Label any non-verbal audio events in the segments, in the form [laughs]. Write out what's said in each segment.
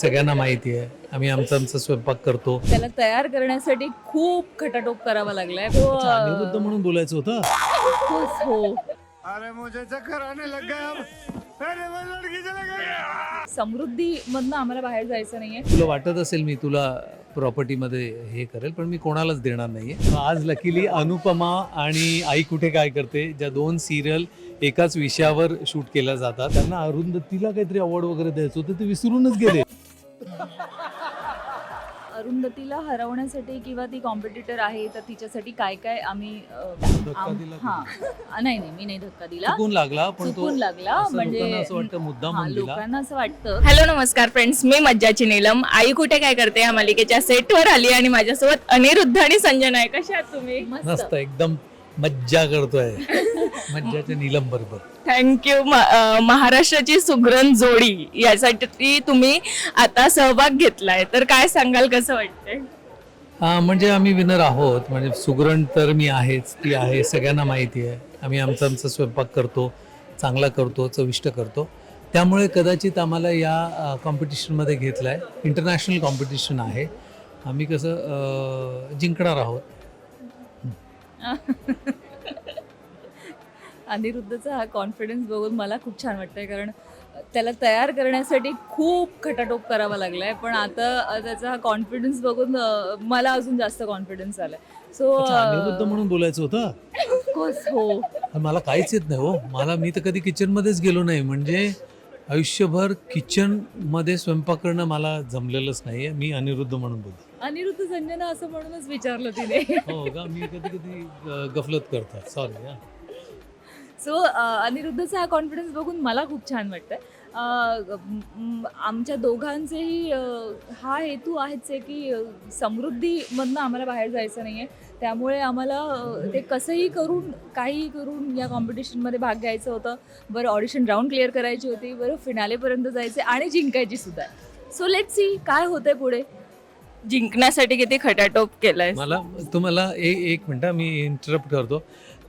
सगळ्यांना माहिती आहे. आम्ही आमचा आमचा स्वयंपाक करतो. त्याला तयार करण्यासाठी खूप खटाटोप करावा लागलाय. अनिरुद्ध म्हणून बोलायचं होतं. खुश हो. अरे मुझे चक्कर आने लग गया अब. अरे मैं लड़की चला गया. समृद्धी मधनं आम्हाला बाहेर जायचं नाहीये. तुला वाटत असेल मी तुला प्रॉपर्टीमध्ये हे करेल पण मी कोणालाच देणार नाहीये. आज लकीली अनुपमा आणि आई कुठे काय करते ज्या दोन सिरियल एकाच विषयावर शूट केल्या जातात. त्यांना अरुंधतीला काहीतरी अवॉर्ड वगैरे द्यायचं होतं ते विसरूनच गेले. अरुंधतीला हरवण्यासाठी किंवा ती कॉम्पिटिटर आहे तर तिच्यासाठी काय काय आम्ही धक्का दिला? हा. नाही नाही मी नाही धक्का दिला. चुकून लागला पण तो चुकून लागला असं म्हणजे लोकांना असं वाटतं मुद्दाम हा, म्हणून दिला. लोकांना असं वाटतं. हॅलो नमस्कार फ्रेंड्स मी मज्जाची नीलम. आई कुठे काय करते? या मालिकेच्या सेटवर आली आणि माझ्यासोबत अनिरुद्ध आणि संजना आहे. कशा आहात तुम्ही? मस्त. मस्त एकदम मज्जा करतोय. मज्जाच्या नीलम बरोबर. थँक्यू महाराष्ट्राची सुगरण जोडी यासाठी तुम्ही आता सहभाग घेतलाय. तर काय सांगाल कसं वाटतंय? हा म्हणजे आम्ही विनर आहोत. म्हणजे सुगरण तर मी आहेच ती आहे सगळ्यांना माहिती आहे. आम्ही आमचा आमचा स्वयंपाक करतो चांगला करतो चविष्ट करतो. त्यामुळे कदाचित आम्हाला या कॉम्पिटिशनमध्ये घेतलं आहे इंटरनॅशनल कॉम्पिटिशन आहे. आम्ही कसं जिंकणार आहोत. [laughs] अनिरुद्धचा हा कॉन्फिडन्स बघून मला खूप छान वाटतंय कारण त्याला तयार करण्यासाठी खूप खटाटोप करावा लागलाय. पण आता त्याचा हा कॉन्फिडन्स बघून मला अजून जास्त कॉन्फिडन्स आलाय. सो अनिरुद्ध म्हणून बोलायचं होतं? हो. पण मला काहीच येत नाही हो. मला मी तर कधी किचनमध्येच गेलो नाही. म्हणजे आयुष्यभर किचनमध्ये स्वयंपाक करणं मला जमलेलंच नाही आहे मी अनिरुद्ध म्हणून बोलतो. अनिरुद्ध संजना असं म्हणूनच विचारलं तिने. हो का? मी कधी कधी अं, गफलत करतात. सॉरी हा. सो अनिरुद्धचा हा कॉन्फिडन्स बघून मला खूप छान वाटतंय. अ, म- आमच्या दोघांचेही अ, हा हेतू आहेच आहे की अ, समृद्धीमधनं आम्हाला बाहेर जायचं नाही आहे त्यामुळे आम्हाला अ, ते कसंही करून काहीही करून या कॉम्पिटिशनमध्ये भाग घ्यायचं होतं. बरं ऑडिशन राऊंड क्लिअर करायची होती. बरं फिनालेपर्यंत जायचे आणि जिंकायची सुद्धा. सो लेट सी काय होतंय पुढे. जिंकण्यासाठी किती खटाटोप केलाय मला तुम्हाला ए एक मिनटं मी इंटरप्ट करतो.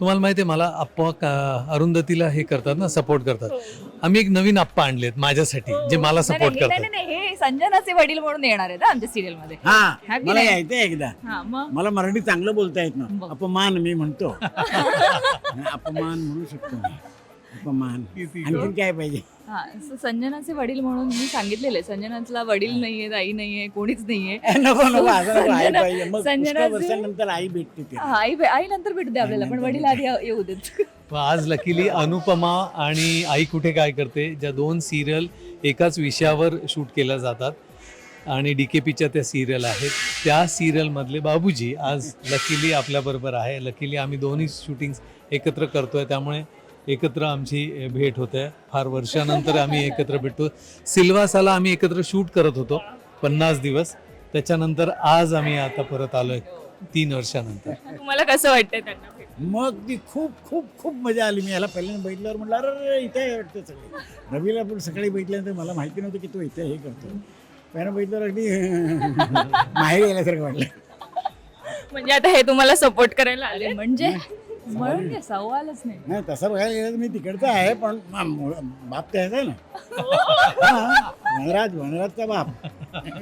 तुम्हाला माहिती आहे मला आप्पा का- अरुंधतीला हे करतात ना सपोर्ट करतात. आम्ही एक नवीन आप्पा आणलेत माझ्यासाठी जे मला सपोर्ट नाही, नाही, करतात. नाही, नाही, हे संजनाचे वडील म्हणून येणार आहेत हा आमच्या सिरियलमध्ये हा हा मला नाही? यायचं एकदा. हा मग? मला मराठी चांगलं बोलता येत ना बघ. अपमान मी म्हणतो. [laughs] अपमान म्हणू शकतो मी. अपमान. आणखीन काय पाहिजे? हा संजनाचे वडील म्हणून मी सांगितलेले संजनाला वडील नाहीये आई नाहीये कोणीच नाहीये. नको नको असं नको आई संजना- पाहिजे. मग संजनाचे- पुष्कळ वर्षानंतर आई भेटते ते हा, आई आई नंतर भेटते आपल्याला पण वडील. आधी येऊ देत. [laughs] आज लकीली अनुपमा आणि आई कुठे काय करते? ज्या दोन सिरियल एकाच विषयावर शूट केल्या जातात आणि डी के पीच्या त्या सिरियल आहेत. त्या सिरियलमधले बाबूजी आज लकीली आपल्याबरोबर आहे. लकीली आम्ही दोन्ही शूटिंग्स एकत्र करतोय. त्यामुळे एकत्र आमची भेट होते. फार वर्षानंतर आम्ही एकत्र भेटतो सिल्वासाला आम्ही एकत्र शूट करत होतो पन्नास दिवस. त्याच्यानंतर आज आम्ही आता परत आलोय तीन वर्षानंतर. तुम्हाला कसं वाटतंय त्यांना? मग ती खूप खूप खूप मजा आली. मी याला पहिल्यांदा बघितल्यावर म्हटलं अरे अरे, इथे आहे वाटतं सगळे. रवीला पण सकाळी बघितल्यानंतर मला माहिती नव्हतं की तो इथे हे करतो पहिल्यांदा बघितल्यावर अगदी [laughs] माहेर गेल्यासारखं वाटलं. म्हणजे आता हे तुम्हाला सपोर्ट करायला आले? म्हणजे? म्हणून काय सवालच नाही. नाही तसं बघायला गेलं तर मी तिकडचा आहे पण मा- मूळ- बाप त्याचा आहे ना. [laughs] हा, वनराज वनराजचा बाप.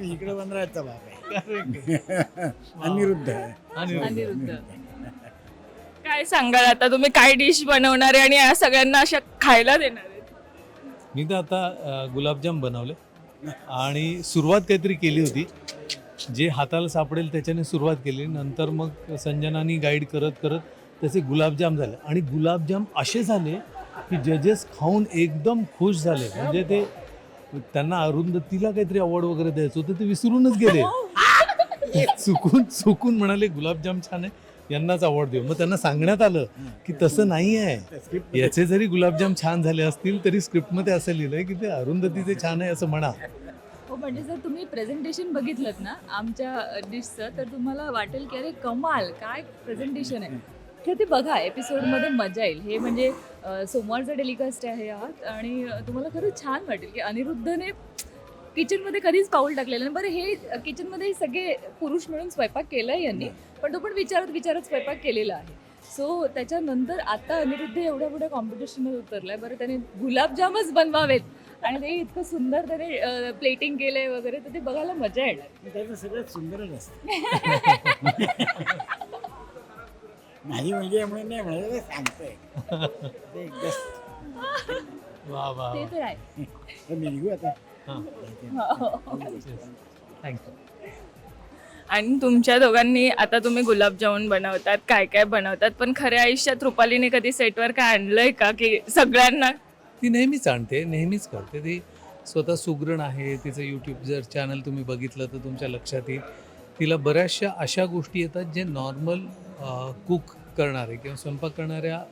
इकडे वनराजचा बाप आहे. [laughs] अनिरुद्ध. आहे अनिरुद्ध. काय सांगाल आता? तुम्ही काय डिश बनवणार आहे आणि या सगळ्यांना अशा खायला देणार आहेत मी तर आता अ, गुलाबजाम बनवले. आणि सुरुवात काहीतरी केली होती. जे हाताला सापडेल त्याच्याने सुरुवात केली. नंतर मग संजनानी गाईड करत करत त्याचे गुलाबजाम झाले. आणि गुलाबजाम असे झाले की जजेस खाऊन एकदम खुश झाले. म्हणजे ते त्यांना अरुंधतीला काहीतरी अवॉर्ड वगैरे द्यायचं होतं ते विसरूनच गेले. चुकून चुकून म्हणाले गुलाबजाम छान आहे. यांनाच अवॉर्ड देऊ. मग त्यांना सांगण्यात आलं की तसं नाही आहे. याचे जरी गुलाबजाम छान झाले असतील तरी स्क्रिप्टमध्ये असं लिहिलंय की ते अरुंधतीचे छान आहे असं म्हणा. हो म्हणजे जर तुम्ही प्रेझेंटेशन बघितलं ना आमच्या डिशचं तर तुम्हाला वाटेल की अरे कमाल! काय प्रेझेंटेशन आहे. तर ते बघा एपिसोडमध्ये मजा येईल. हे म्हणजे सोमवारचं टेलिकास्ट आहे आहात आणि तुम्हाला खरंच छान वाटेल की अनिरुद्धने किचनमध्ये कधीच पाऊल टाकलेलं नाही. बरं हे किचनमध्ये सगळे पुरुष मिळून स्वयंपाक केलाय यांनी पण तो पण विचारत विचारत स्वयंपाक केलेला आहे. सो त्याच्यानंतर आता अनिरुद्ध एवढ्या मोठ्या कॉम्पिटिशनमध्ये उतरलाय. बरं त्याने गुलाबजामच बनवावेत आणि ते इतकं सुंदर त्याने प्लेटिंग केलंय वगैरे तर ते बघायला मजा येणार. त्याचं सगळ्यात सुंदरच असतं. [laughs] माझी मुलगी आहे म्हणून नाही म्हणत ते सांगतोय वा वा ते तर आहे. तर मी निघू आता. थँक्यू आणि तुमच्या दोघांनी आता तुम्ही गुलाबजामुन बनवतात काय काय बनवतात पण खऱ्या आयुष्यात रुपालीने कधी सेटवर काय आणलंय का? की सगळ्यांना? ती नेहमीच आणते नेहमीच करते. ती स्वतः सुगरण आहे तिचं यूट्यूब जर चॅनल तुम्ही बघितलं तर तुमच्या लक्षात येईल. तिला बऱ्याचशा अशा गोष्टी येतात जे नॉर्मल कुक करणारे किंवा स्वयंपाक करणाऱ्या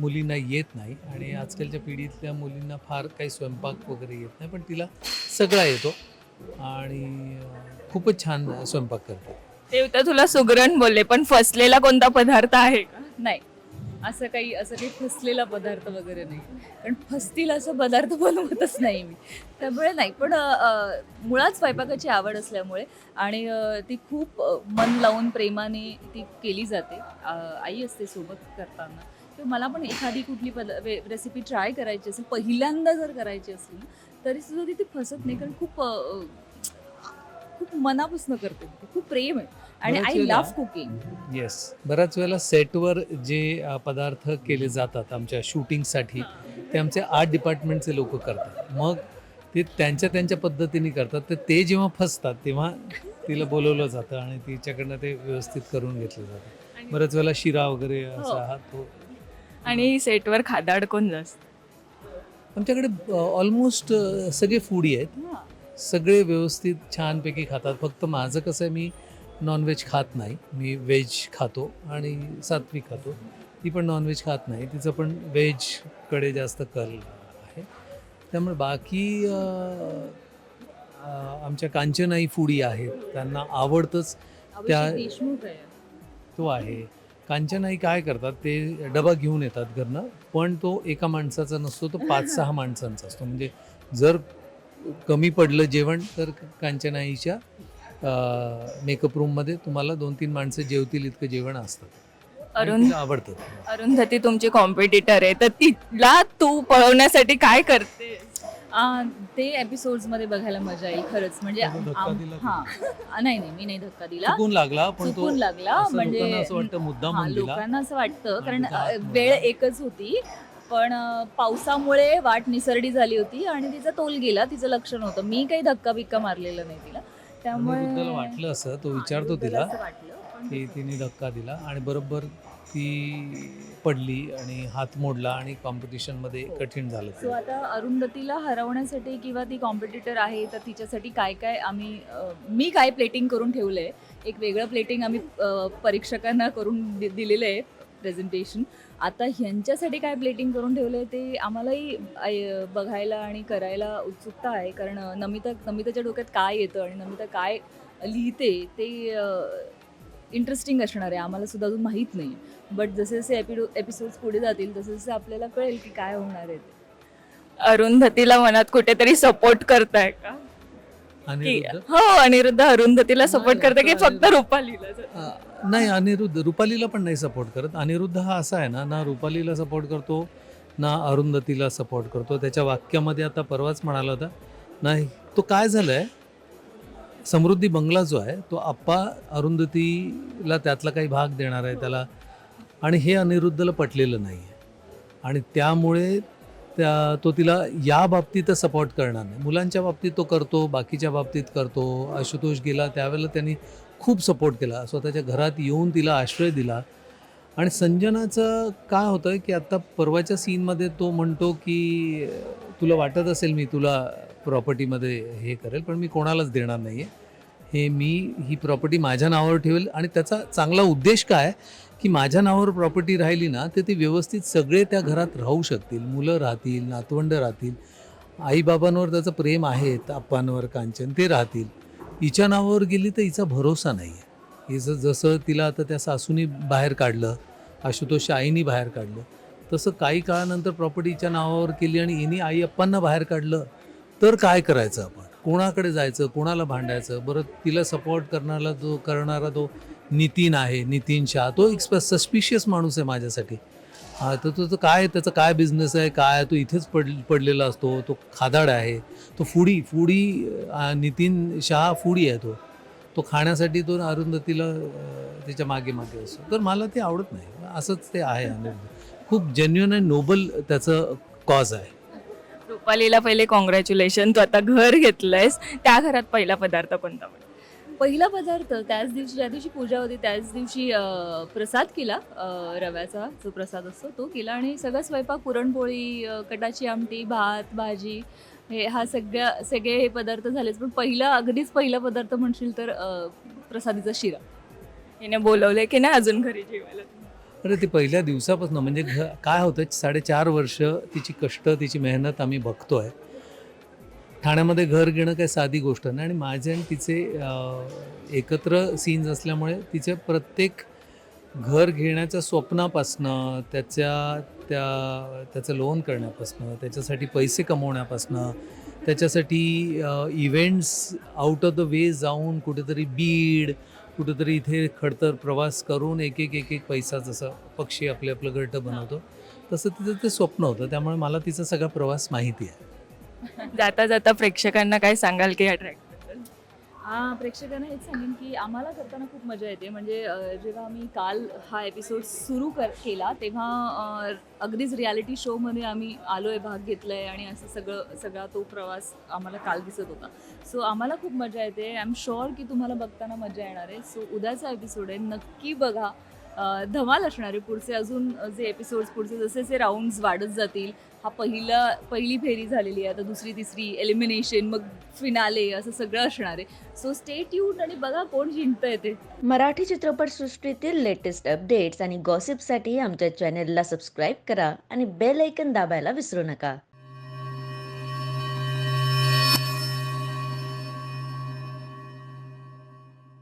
मुलींना येत नाही. आणि आजकालच्या पिढीतल्या मुलींना फार काही स्वयंपाक वगैरे येत नाही पण तिला सगळा येतो. आणि खूपच छान स्वयंपाक करते. ते तुला सुगरण बोलले पण फसलेला कोणता पदार्थ आहे? का नाही. असं काही असं काही फसलेला पदार्थ वगैरे नाही. कारण फसतील असं पदार्थ बनवतच नाही मी. त्यामुळे नाही पण मुळात स्वयंपाकाची आवड असल्यामुळे आणि ती खूप मन लावून प्रेमाने ती केली जाते. आई असते सोबत करताना. तर मला पण एखादी कुठली पद रेसिपी ट्राय करायची असेल पहिल्यांदा जर करायची असेल तरी सुद्धा ती ती फसत नाही. कारण खूप खूप मनापासून करते खूप प्रेम आहे. आणि आय लव्ह कुकिंग येस बऱ्याच वेळेला सेटवर जे पदार्थ केले जातात आमच्या शूटिंगसाठी ते आमचे आर्ट डिपार्टमेंटचे लोक करतात. मग ते त्यांच्या त्यांच्या पद्धतीने करतात. तर ते जेव्हा फसतात तेव्हा तिला बोलवलं जातं आणि तिच्याकडनं ते व्यवस्थित करून घेतलं जातं. बऱ्याच वेळेला शिरा वगैरे असा हा तो. आणि सेटवर खादाड कोण जास्त आमच्याकडे ऑलमोस्ट सगळे फूडी आहेत. सगळे व्यवस्थित छानपैकी खातात. फक्त माझं कसं आहे मी नॉनव्हेज खात नाही. मी व्हेज खातो आणि सात्विक खातो. ती पण नॉनव्हेज खात नाही. तिचं पण व्हेजकडे जास्त कल आहे. त्यामुळे बाकी आमच्या कांचनाई फूडी आहेत. त्यांना आवडतंच त्या- तो आहे. कांचनाई काय करतात ते डबा घेऊन येतात घरनं पण तो एका माणसाचा नसतो तो पाच [laughs] सहा माणसांचा असतो. म्हणजे जर कमी पडलं जेवण तर कांचनाईच्या मेकअप रूममध्ये तुम्हाला दोन तीन माणसं जेवतील इतकं जेवण असतं. अरुण आवडतं. अरुंधती तुमची कॉम्पिटिटर आहे. तर तिला तू पळवण्यासाठी काय करते आ, ते एपिसोड्समध्ये बघायला मजा येईल खरंच. म्हणजे त्याचा धक्का आम- दिला का? हा. नाही नाही मी नाही धक्का दिला. चुकून लागला पण तो चुकून लागला असं म्हणजे लोकांना असं वाटतं मुद्दाम हा, म्हणून दिला लोकांना असं वाटतं आणि कारण हात. वेळ एकच होती. पण अ, पावसामुळे वाट निसरडी झाली होती आणि तिचा तोल गेला तिचं लक्ष नव्हतं. मी काही धक्का बिक्का मारलेला नाही तिला. त्यामुळे अनिरुद्धला वाटलं असं तो हा, विचारतो तिला की तिने धक्का दिला आणि बरोबर ती पडली आणि हात मोडला आणि कॉम्पिटिशनमध्ये कठीण झालं सो. आता अरुंधतीला हरवण्यासाठी किंवा ती कॉम्पिटिटर आहे तर तिच्यासाठी काय काय आम्ही मी काय प्लेटिंग करून ठेवलं आहे एक वेगळं प्लेटिंग आम्ही परीक्षकांना करून दि दिलेलं आहे प्रेझेंटेशन आता ह्यांच्यासाठी काय प्लेटिंग करून ठेवलं आहे ते आम्हालाही बघायला आणि करायला उत्सुकता आहे. कारण नमिता नमिताच्या डोक्यात काय येतं आणि नमिता काय लिहिते ते इंटरेस्टिंग असणार आहे. आम्हाला सुद्धा अजून माहीत नाही. बट जसे जसे एपिडो एपिसोड्स पुढे जातील तसे तसे आपल्याला कळेल की काय होणार आहे ते. अरुंधतीला मनात कुठेतरी सपोर्ट करताय का? हो अनिरुद्ध अरुंधतीला सपोर्ट करते की फक्त रुपालीला? अ, नाही अनिरुद्ध रुपालीला पण नाही सपोर्ट करत. अनिरुद्ध हा असा आहे ना ना रुपालीला सपोर्ट करतो ना अरुंधतीला सपोर्ट करतो. त्याच्या वाक्यामध्ये आता परवाच म्हणाला होता नाही तो काय झालं आहे समृद्धी बंगला जो आहे तो आप्पा अरुंधतीला त्यातला काही भाग देणार आहे त्याला. आणि हे अनिरुद्धला पटलेलं नाही आहे. आणि त्यामुळे त्या तो तिला या बाबतीत सपोर्ट करणार नाही. मुलांच्या बाबतीत तो करतो बाकीच्या बाबतीत करतो. आशुतोष गेला त्यावेळेला त्यांनी खूप सपोर्ट केला. स्वतःच्या घरात येऊन तिला आश्रय दिला. आणि संजनाचं काय होतं की आत्ता परवाच्या सीनमध्ये तो म्हणतो की तुला वाटत असेल मी तुला प्रॉपर्टीमध्ये हे करेल पण मी कोणालाच देणार नाही आहे हे मी ही प्रॉपर्टी माझ्या नावावर ठेवेल. आणि त्याचा चांगला उद्देश काय? की माझ्या नावावर प्रॉपर्टी राहिली ना तर ती व्यवस्थित सगळे त्या घरात राहू शकतील. मुलं राहतील नातवंड राहतील. आईबाबांवर त्याचं प्रेम आहे आप्पांवर कांचन ते राहतील. हिच्या नावावर गेली तर हिचा भरोसा नाही आहे हिचं जसं तिला आता त्या सासूनी बाहेर काढलं आशुतोष आईनी बाहेर काढलं तसं काही काळानंतर प्रॉपर्टीच्या नावावर केली आणि हिने आई अप्पांना बाहेर काढलं तर काय करायचं आपण? कोणाकडे जायचं? कोणाला भांडायचं? बरं तिला सपोर्ट करणारा जो करणारा तो नितीन आहे नितीन शाह तो एक सस्पिशियस माणूस आहे माझ्यासाठी. हा तर तुझं काय त्याचा काय बिझनेस आहे? काय? तो इथेच पड पडलेला असतो. तो खादाड आहे. तो foodie foodie Nitin Shah foodie आहे तो. तो खाण्यासाठी तो अरुंधतीला त्याच्यामागे मागे असतो. तर मला ते आवडत नाही. असंच ते आहे. अनिरुद्ध खूप जेन्युअन आणि नोबल त्याचं कॉज आहे. रुपालीला पहिले कॉंग्रॅच्युलेशन तू आता घर घेतलंयस. त्या घरात पहिला पदार्थ कोणता? बनवला? पहिला पदार्थ त्याच दिवशी ज्या दिवशी पूजा होती त्याच दिवशी अं, प्रसाद केला. अं, रव्याचा जो प्रसाद असतो तो केला. आणि सगळा स्वयंपाक पुरणपोळी अं, कटाची आमटी भात भाजी हे हा सगळ्या सगळे हे पदार्थ झालेच. पण पहिला अगदीच पहिला पदार्थ म्हणशील तर अं, प्रसादीचा शिरा. हिने बोलवलंय की नाही अजून घरी जेवायला? अरे ते पहिल्या दिवसापासून म्हणजे घ काय होतं साडेचार वर्ष तिची कष्ट तिची मेहनत आम्ही बघतोय. ठाण्यामध्ये घर घेणं काही साधी गोष्ट नाही. आणि माझे आणि तिचे एकत्र सीन्स असल्यामुळे तिचे प्रत्येक घर घेण्याच्या स्वप्नापासनं त्याच्या त्या त्याचं लोन करण्यापासनं त्याच्यासाठी पैसे कमवण्यापासनं त्याच्यासाठी events out of the way जाऊन कुठेतरी बीड कुठेतरी इथे खडतर प्रवास करून एक एक एक एक पैसा जसं पक्षी आपले आपलं घरटं बनवतो तसं तिचं ते स्वप्न होतं. त्यामुळे मला तिचा सगळा प्रवास माहिती आहे. जाता जाता प्रेक्षकांना काय सांगाल की या ट्रॅक हा प्रेक्षकांना हेच सांगेन की आम्हाला करताना खूप मजा येते. म्हणजे जेव्हा आम्ही काल हा एपिसोड सुरू कर केला तेव्हा अगदीच रियालिटी शोमध्ये आम्ही आलो आहे भाग घेतला आहे आणि असं सगळं सगळा तो प्रवास आम्हाला काल दिसत होता. सो आम्हाला खूप मजा येते. आय एम शुअर की तुम्हाला बघताना मजा येणार आहे. सो उद्याचा एपिसोड आहे. नक्की बघा. धमाल असणारे पुढचे अजून जे एपिसोड्स पुढचे जसे जसे राऊंड्स वाढत जातील हा पहिला पहिली फेरी झालेली आहे आता दुसरी तिसरी एलिमिनेशन मग फिनाले असं सगळं असणार आहे. सो स्टे ट्यून आणि बघा कोण जिंकतंय ते. मराठी चित्रपटसृष्टीतील लेटेस्ट अपडेट्स आणि गॉसिपसाठी आमच्या चॅनेलला सबस्क्राईब करा आणि बेल ऐकन दाबायला विसरू नका.